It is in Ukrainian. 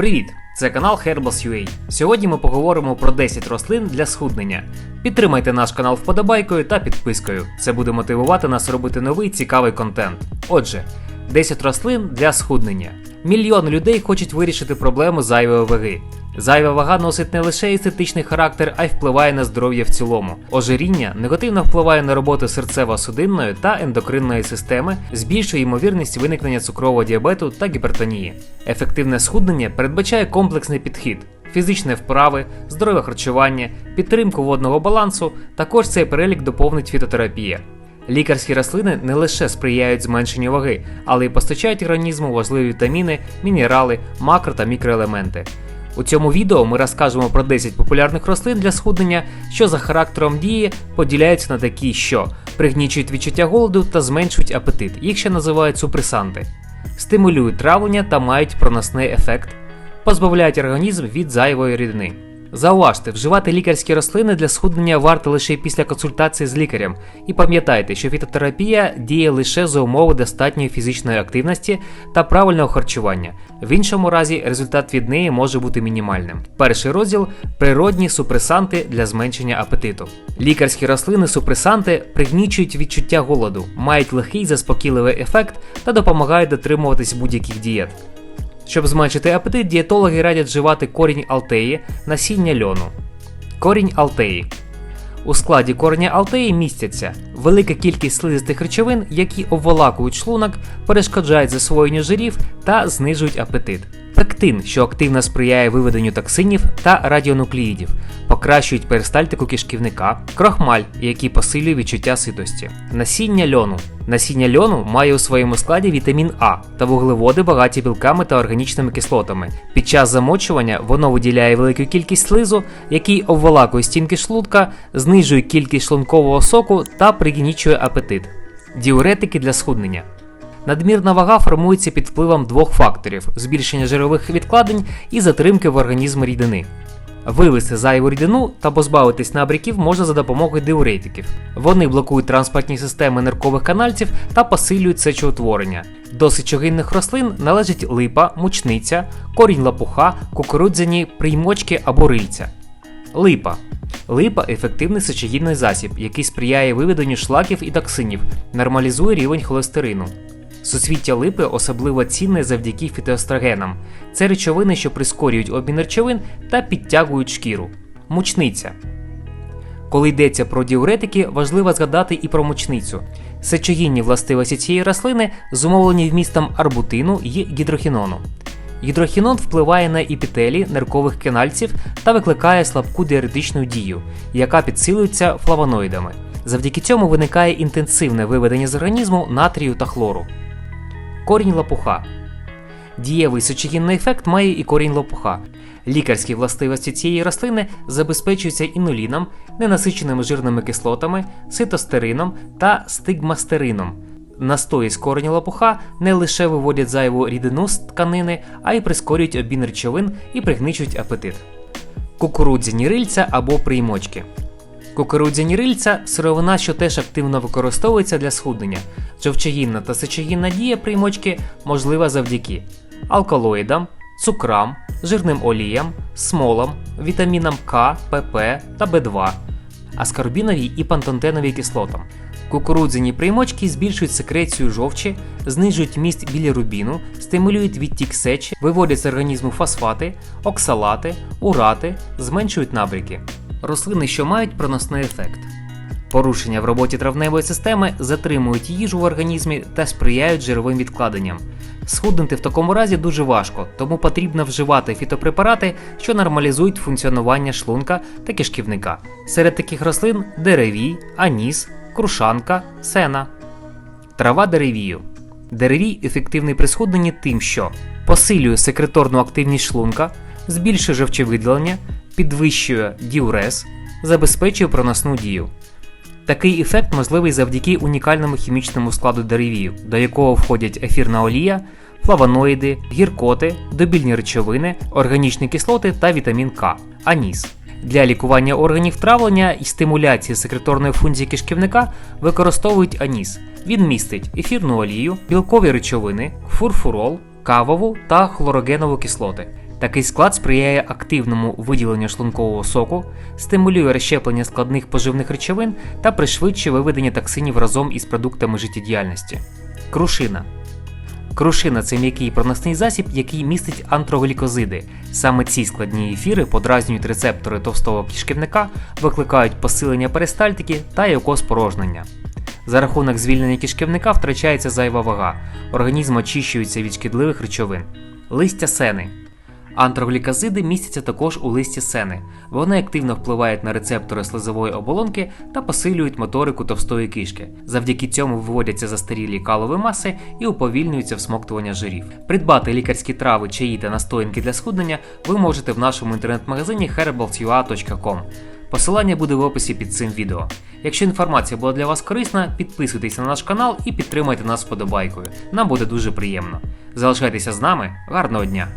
Привіт! Це канал Herbals.ua. Сьогодні ми поговоримо про 10 рослин для схуднення. Підтримайте наш канал вподобайкою та підпискою. Це буде мотивувати нас робити новий цікавий контент. Отже, 10 рослин для схуднення. Мільйон людей хочуть вирішити проблему зайвої ваги. Зайва вага носить не лише естетичний характер, а й впливає на здоров'я в цілому. Ожиріння негативно впливає на роботу серцево-судинної та ендокринної системи, збільшує ймовірність виникнення цукрового діабету та гіпертонії. Ефективне схуднення передбачає комплексний підхід. Фізичні вправи, здорове харчування, підтримку водного балансу, також цей перелік доповнить фітотерапія. Лікарські рослини не лише сприяють зменшенню ваги, але й постачають організму важливі вітаміни, мінерали, макро та мікроелементи. У цьому відео ми розкажемо про 10 популярних рослин для схуднення, що за характером дії поділяються на такі, що. Пригнічують відчуття голоду та зменшують апетит, їх ще називають супресанти, стимулюють травлення та мають проносний ефект, позбавляють організм від зайвої рідини. Зауважте, вживати лікарські рослини для схуднення варто лише після консультації з лікарем. І пам'ятайте, що фітотерапія діє лише за умови достатньої фізичної активності та правильного харчування. В іншому разі результат від неї може бути мінімальним. Перший розділ природні супресанти для зменшення апетиту. Лікарські рослини супресанти пригнічують відчуття голоду, мають легкий заспокійливий ефект та допомагають дотримуватись будь-яких дієт. Щоб зменшити апетит, дієтологи радять вживати корінь алтеї, насіння льону. Корінь алтеї. У складі кореня алтеї містяться велика кількість слизистих речовин, які обволакують шлунок, перешкоджають засвоєнню жирів та знижують апетит. Пектин, що активно сприяє виведенню токсинів та радіонуклеїдів, покращують перистальтику кишківника, крохмаль, який посилює відчуття ситості. Насіння льону. Насіння льону має у своєму складі вітамін А та вуглеводи, багаті білками та органічними кислотами. Під час замочування воно виділяє велику кількість слизу, який обволакує стінки шлунка, знижує кількість шлункового соку та пригнічує апетит. Діуретики для схуднення. Надмірна вага формується під впливом двох факторів: збільшення жирових відкладень і затримки в організмі рідини. Вивести зайву рідину та позбавитись набряків можна за допомогою диуретиків. Вони блокують транспортні системи ниркових канальців та посилюють сечоутворення. До сечогінних рослин належать липа, мучниця, корінь лапуха, кукурудзяні приймочки або рильця. Липа. Липа ефективний сечогінний засіб, який сприяє виведенню шлаків і токсинів, нормалізує рівень холестерину. Суцвіття липи особливо цінне завдяки фітоестрогенам. Це речовини, що прискорюють обмін речовин та підтягують шкіру. Мучниця. Коли йдеться про діуретики, важливо згадати і про мучницю. Сечогінні властивості цієї рослини зумовлені вмістом арбутину і гідрохінону. Гідрохінон впливає на епітелі ниркових канальців та викликає слабку діуретичну дію, яка підсилюється флавоноїдами. Завдяки цьому виникає інтенсивне виведення з організму натрію та хлору. Корінь лопуха. Дієвий сечогінний ефект має і корінь лопуха. Лікарські властивості цієї рослини забезпечуються інуліном, ненасиченими жирними кислотами, ситостерином та стигмастерином. Настої з кореня лопуха не лише виводять зайву рідину з тканини, а й прискорюють обмін речовин і пригничують апетит. Кукурудзяні рильця або приймочки. Кукурудзяні рильця сировина, що теж активно використовується для схуднення. Жовчогінна та сечогінна дія приймочки можлива завдяки алкалоїдам, цукрам, жирним оліям, смолам, вітамінам К, ПП та В2, аскорбіновій і пантотеновій кислотам. Кукурудзяні приймочки збільшують секрецію жовчі, знижують міст білірубіну, стимулюють відтік сечі, виводять з організму фосфати, оксалати, урати, зменшують набряки. Рослини, що мають проносний ефект. Порушення в роботі травневої системи затримують їжу в організмі та сприяють жировим відкладенням. Схуднути в такому разі дуже важко, тому потрібно вживати фітопрепарати, що нормалізують функціонування шлунка та кишківника. Серед таких рослин деревій, аніс, крушанка, сена. Трава деревію. Деревій ефективний при схудненні тим, що посилює секреторну активність шлунка, збільшує жовчовиділення, підвищує діурез, забезпечує проносну дію. Такий ефект можливий завдяки унікальному хімічному складу деревію, до якого входять ефірна олія, флавоноїди, гіркоти, добільні речовини, органічні кислоти та вітамін К, аніс. Для лікування органів травлення і стимуляції секреторної функції кишківника використовують аніс. Він містить ефірну олію, білкові речовини, фурфурол, кавову та хлорогенову кислоти. Такий склад сприяє активному виділенню шлункового соку, стимулює розщеплення складних поживних речовин та пришвидшує виведення токсинів разом із продуктами життєдіяльності. Крушина. Крушина це м'який проносний засіб, який містить антроглікозиди. Саме ці складні ефіри подразнюють рецептори товстого кишківника, викликають посилення перистальтики та його спорожнення. За рахунок звільнення кишківника втрачається зайва вага, організм очищується від шкідливих речовин. Листя сени. Антроглікозиди містяться також у листі сени. Вони активно впливають на рецептори слизової оболонки та посилюють моторику товстої кишки. Завдяки цьому виводяться застарілі калові маси і уповільнюється всмоктування жирів. Придбати лікарські трави, чаї та настоянки для схуднення ви можете в нашому інтернет-магазині herbalsua.com. Посилання буде в описі під цим відео. Якщо інформація була для вас корисна, підписуйтесь на наш канал і підтримайте нас вподобайкою. Нам буде дуже приємно. Залишайтеся з нами, гарного дня!